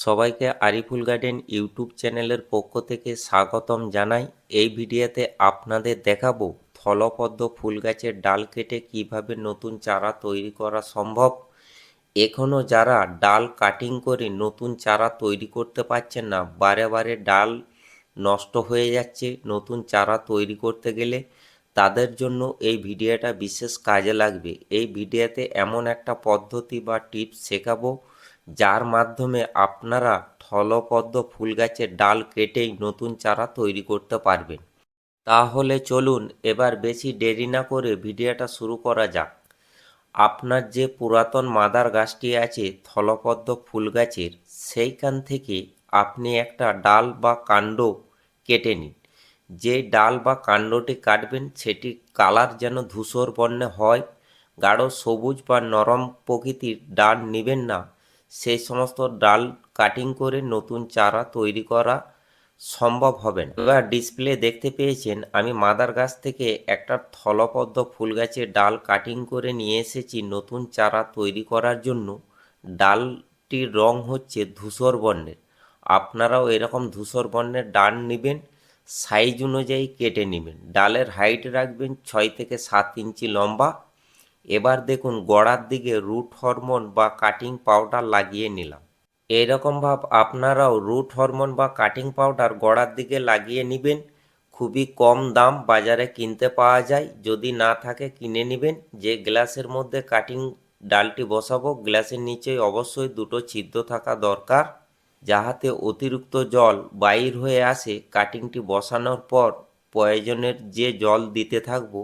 সবাইকে Ariful garden YouTube চ্যানেলের পক্ষ থেকে স্বাগতম জানাই। এই ভিডিওতে আপনাদের দেখাবো থলপদ্ম ফুল গাছের ডাল কেটে কীভাবে নতুন চারা তৈরি করা সম্ভব। এখনও যারা ডাল কাটিং করে নতুন চারা তৈরি করতে পারছেন না, বারে বারে ডাল নষ্ট হয়ে যাচ্ছে নতুন চারা তৈরি করতে গেলে, তাদের জন্য এই ভিডিওটা বিশেষ কাজে লাগবে। এই ভিডিওতে এমন একটা পদ্ধতি বা টিপস শেখাবো যার মাধ্যমে আপনারা থলপদ্ম ফুল গাছের ডাল কেটেই নতুন চারা তৈরি করতে পারবেন। তাহলে চলুন এবার বেশি দেরি না করে ভিডিওটা শুরু করা যাক। আপনার যে পুরাতন মাদার গাছটি আছে থলপদ্ম ফুল গাছের সেইখান থেকে আপনি একটা ডাল বা কাণ্ড কেটে নিন। যে ডাল বা কাণ্ডটি কাটবেন সেটি কালার যেন ধূসর বর্ণে হয়, গাঢ় সবুজ বা নরম প্রকৃতির ডাল নেবেন না। সেই সমস্ত ডাল কাটিং করে নতুন চারা তৈরি করা সম্ভব হবে না। এবার ডিসপ্লে দেখতে পেয়েছেন, আমি মাদার গাছ থেকে একটা থলপদ্ম ফুল গাছের ডাল কাটিং করে নিয়ে এসেছি নতুন চারা তৈরি করার জন্য। ডালটির রং হচ্ছে ধূসর বর্ণের। আপনারাও এরকম ধূসর বর্ণের ডাল নেবেন সাইজ অনুযায়ী কেটে নেবেন। ডালের হাইট রাখবেন ছয় থেকে সাত ইঞ্চি লম্বা। এবার দেখুন গড়ার দিকে রুট হরমোন বা কাটিং পাউডার লাগিয়ে নিলাম। ভাব আপনারাও রুট হরমোন বা কাটিং পাউডার গড়ার দিকে লাগিয়ে নেবেন। খুবই কম দাম বাজারে কিনতে পাওয়া যায়। যদি না থাকে কিনে নেবেন। যে গ্লাসের মধ্যে কাটিং ডালটি বসাবো, গ্লাসের নিচে অবশ্যই দুটো ছিদ্র থাকা দরকার। যাহাতে অতিরিক্ত জল বাইর হয়ে আসে কাটিংটি বসানোর পর প্রয়োজনের যে জল দিতে থাকব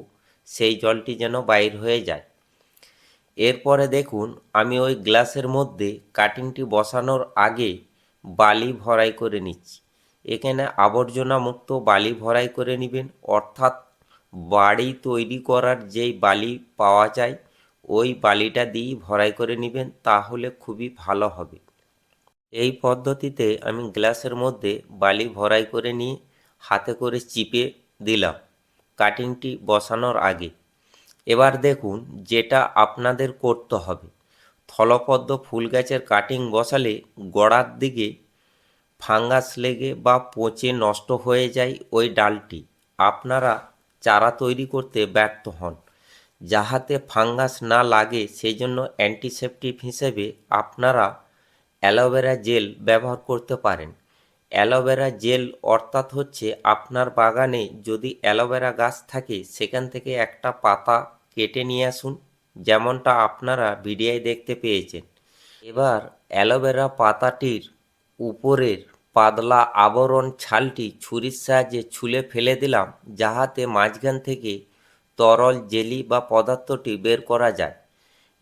সেই জলটি যেন বাইর হয়ে যায়। এরপরে দেখুন, আমি ওই গ্লাসের মধ্যে কাটিংটি বসানোর আগে বালি ভরাই করে নিচ্ছি। এখানে আবর্জনা মুক্ত বালি ভরাই করে নেবেন, অর্থাৎ বাড়ি তৈরি করার যেই বালি পাওয়া যায়, ওই বালিটা দিয়েই ভরাই করে নেবেন, তাহলে খুবই ভালো হবে। এই পদ্ধতিতে আমি গ্লাসের মধ্যে বালি ভরাই করে নিয়ে হাতে করে চিপে দিলাম। কাটিংটি বসানোর আগে। এবার দেখুন যেটা আপনাদের করতে হবে। থলপদ্ম ফুল গাছের কাটিং বসালে গোড়ার দিকে ফাঙ্গাস লেগে বা পচে নষ্ট হয়ে যায় ওই ডালটি। আপনারা চারা তৈরি করতে ব্যর্থ হন। যাহাতে ফাঙ্গাস না লাগে সেই জন্য অ্যান্টিসেপটিক হিসেবে আপনারা অ্যালোভেরা জেল ব্যবহার করতে পারেন। অ্যালোভেরা জেল অর্থাৎ হচ্ছে আপনার বাগানে যদি অ্যালোভেরা গাছ থাকে, সেখান থেকে একটা পাতা কেটে নিয়ে আসুন, যেমনটা আপনারা ভিডিওয় দেখতে পেয়েছেন। এবার অ্যালোভেরা পাতাটির উপরের পাতলা আবরণ ছালটি ছুরির সাহায্যে ছুলে ফেলে দিলাম, যাহাতে মাঝখান থেকে তরল জেলি বা পদার্থটি বের করা যায়।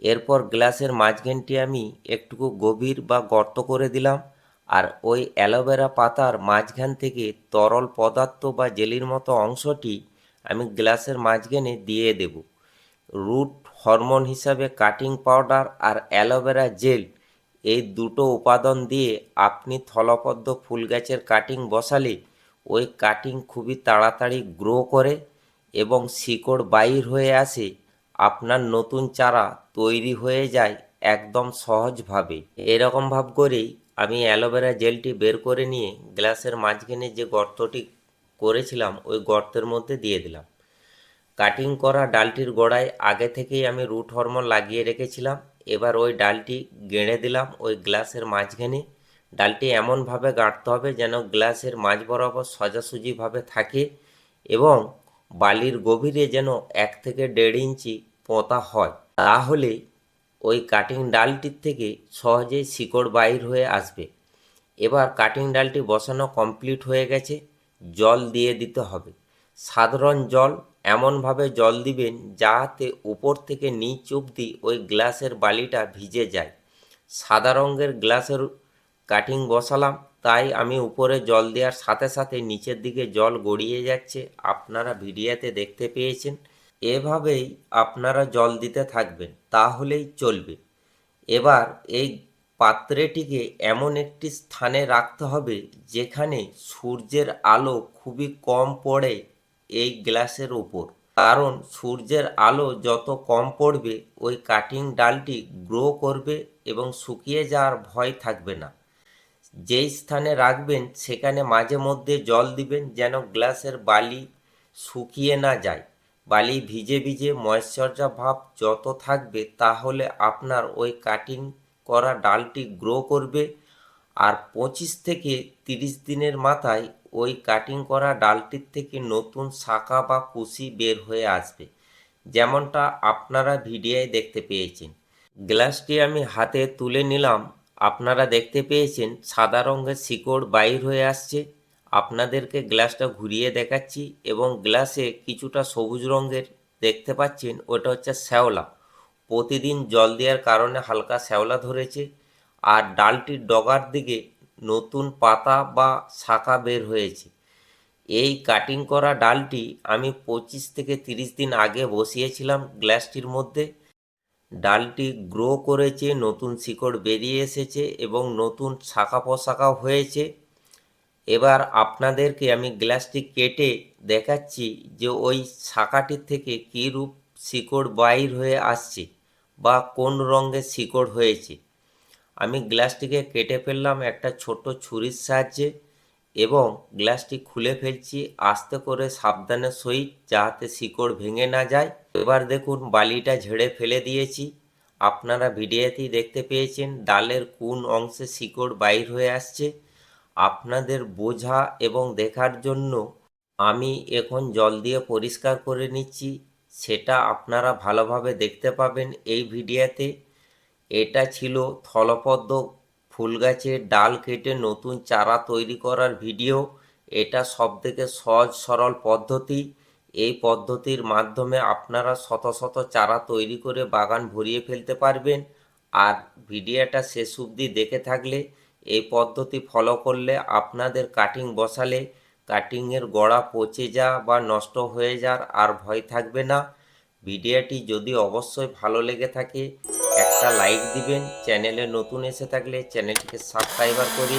এরপর গ্লাসের মাঝখানটি আমি একটুকু গভীর বা গর্ত করে দিলাম। আর ওই অ্যালোভেরা পাতার মাঝখান থেকে তরল পদার্থ বা জেলির মতো অংশটি আমি গ্লাসের মাঝখানে দিয়ে দেব। রুট হরমোন হিসাবে কাটিং পাউডার আর অ্যালোভেরা জেল, এই দুটো উপাদান দিয়ে আপনি থলপদ্ম ফুল গাছের কাটিং বসালে ওই কাটিং খুবই তাড়াতাড়ি গ্রো করে এবং শিকড় বাইর হয়ে আসে, আপনার নতুন চারা তৈরি হয়ে যায় একদম সহজভাবে। এরকম ভাব করেই আমি অ্যালোভেরা জেলটি বের করে নিয়ে গ্লাসের মাঝখানে যে গর্তটি করেছিলাম, ওই গর্তের মধ্যে দিয়ে দিলাম। কাটিং করা ডালটির গোড়ায় আগে থেকেই আমি রুট হরমোন লাগিয়ে রেখেছিলাম। এবার ওই ডালটি গেঁড়ে দিলাম, ওই গ্লাসের মাঝখানে। ডালটি এমনভাবে গাঁটতে হবে যেন গ্লাসের মাঝ বরাবর সোজাসুজিভাবে থাকে এবং বালির গভীরে যেন এক থেকে দেড় ইঞ্চি পোঁতা হয়। তাহলে ওই কাটিং ডালটির থেকে সহজেই শিকড় বাইর হয়ে আসবে। এবার কাটিং ডালটি বসানো কমপ্লিট হয়ে গেছে, জল দিয়ে দিতে হবে। সাধারণ জল এমনভাবে জল দিবেন যাতে উপর থেকে নিচ অবধি ওই গ্লাসের বালিটা ভিজে যায়। সাদা রঙের গ্লাসের কাটিং বসালাম, তাই আমি উপরে জল দেওয়ার সাথে সাথে নিচের দিকে জল গড়িয়ে যাচ্ছে। আপনারা ভিডিওতে দেখতে পেয়েছেন। এভাবেই আপনারা জল দিতে থাকবেন, তাহলেই চলবে। এবার এই পাত্রেটিকে এমন একটি স্থানে রাখতে হবে যেখানে সূর্যের আলো খুবই কম পড়ে এই গ্লাসের উপর। কারণ সূর্যের আলো যত কম পড়বে, ওই কাটিং ডালটি গ্রো করবে এবং শুকিয়ে যাওয়ার ভয় থাকবে না। যেই স্থানে রাখবেন, সেখানে মাঝে মধ্যে জল দিবেন যেন গ্লাসের বালি শুকিয়ে না যায়। বালি ভিজে ভিজে ময়শ্চারজা ভাব যত থাকবে, তাহলে আপনার ওই কাটিং করা ডালটি গ্রো করবে। আর পঁচিশ থেকে তিরিশ দিনের মাথায় ওই কাটিং করা ডালটির থেকে নতুন শাখা বা কুশি বের হয়ে আসবে। যেমনটা আপনারা ভিডিওয় দেখতে পেয়েছেন। গ্লাসটি আমি হাতে তুলে নিলাম। আপনারা দেখতে পেয়েছেন সাদা রঙের শিকড় বাইর হয়ে আসছে। আপনাদেরকে গ্লাসটা ঘুরিয়ে দেখাচ্ছি এবং গ্লাসে কিছুটা সবুজ রঙের দেখতে পাচ্ছেন, ওটা হচ্ছে শ্যাওলা। প্রতিদিন জল দেওয়ার কারণে হালকা শ্যাওলা ধরেছে আর ডালটির ডগার দিকে নতুন পাতা বা শাখা বের হয়েছে। এই কাটিং করা ডালটি আমি পঁচিশ থেকে তিরিশ দিন আগে বসিয়েছিলাম গ্লাসটির মধ্যে। ডালটি গ্রো করেছে, নতুন শিকড় বেরিয়ে এসেছে এবং নতুন শাখা পোশাকাও হয়েছে। এবার আপনাদেরকে আমি গ্লাসটি কেটে দেখাচ্ছি যে ওই শাখাটির থেকে কী রূপ শিকড় বাইর হয়ে আসছে বা কোন রঙের শিকড় হয়েছে। আমি গ্লাসটিকে কেটে ফেললাম একটা ছোট ছুরির সাহায্যে এবং গ্লাসটি খুলে ফেলছি, আস্তে করে সাবধানে সহিত যাতে শিকড় ভেঙে না যায়। এবার দেখুন, বালিটা ঝেড়ে ফেলে দিয়েছি। আপনারা ভিডিওতেই দেখতে পেয়েছেন, ডালের কোন অংশে শিকড় বাইর হয়ে আসছে। আপনাদের বোঝা এবং দেখার জন্য আমি এখন জল দিয়ে পরিষ্কার করে নিচ্ছি। সেটা আপনারা ভালোভাবে দেখতে পাবেন এই ভিডিওতে। এটা ছিল থলপদ্ম ফুল গাছের ডাল কেটে নতুন চারা তৈরি করার ভিডিও। এটা সবথেকে সহজ, সরল পদ্ধতি। এই পদ্ধতির মাধ্যমে আপনারা শত শত চারা তৈরি করে বাগান ভরিয়ে ফেলতে পারবেন। আর ভিডিওটা শেষ অবধি দেখে থাকলে এই পদ্ধতি ফলো করলে আপনাদের কাটিং বসালে কাটিংয়ের গোড়া পচে যা বা নষ্ট হয়ে যার আর ভয় থাকবে না। ভিডিওটি যদি অবশ্যই ভালো লেগে থাকে, একটা লাইক দিবেন। চ্যানেলে নতুন এসে থাকলে চ্যানেলটিকে সাবস্ক্রাইবার করে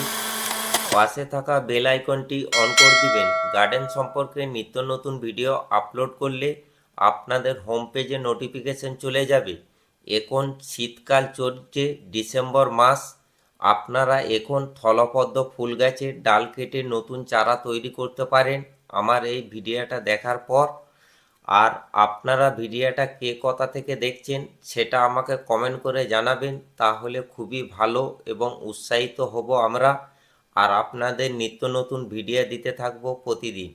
পাশে থাকা বেল আইকনটি অন করে দিবেন। গার্ডেন সম্পর্কে নিত্য নতুন ভিডিও আপলোড করলে আপনাদের হোম পেজে নোটিফিকেশন চলে যাবে। এখন শীতকাল চলছে ডিসেম্বর মাস। আপনারা এখন থলপদ্ম ফুল গাছের ডাল কেটে নতুন চারা তৈরি করতে পারেন আমার এই ভিডিওটা দেখার পর। আর আপনারা ভিডিওটা কে কথা থেকে দেখছেন সেটা আমাকে কমেন্ট করে জানাবেন, তাহলে খুবই ভালো এবং উৎসাহিত হব আমরা। আর আপনাদের নিত্য নতুন ভিডিও দিতে থাকব প্রতিদিন।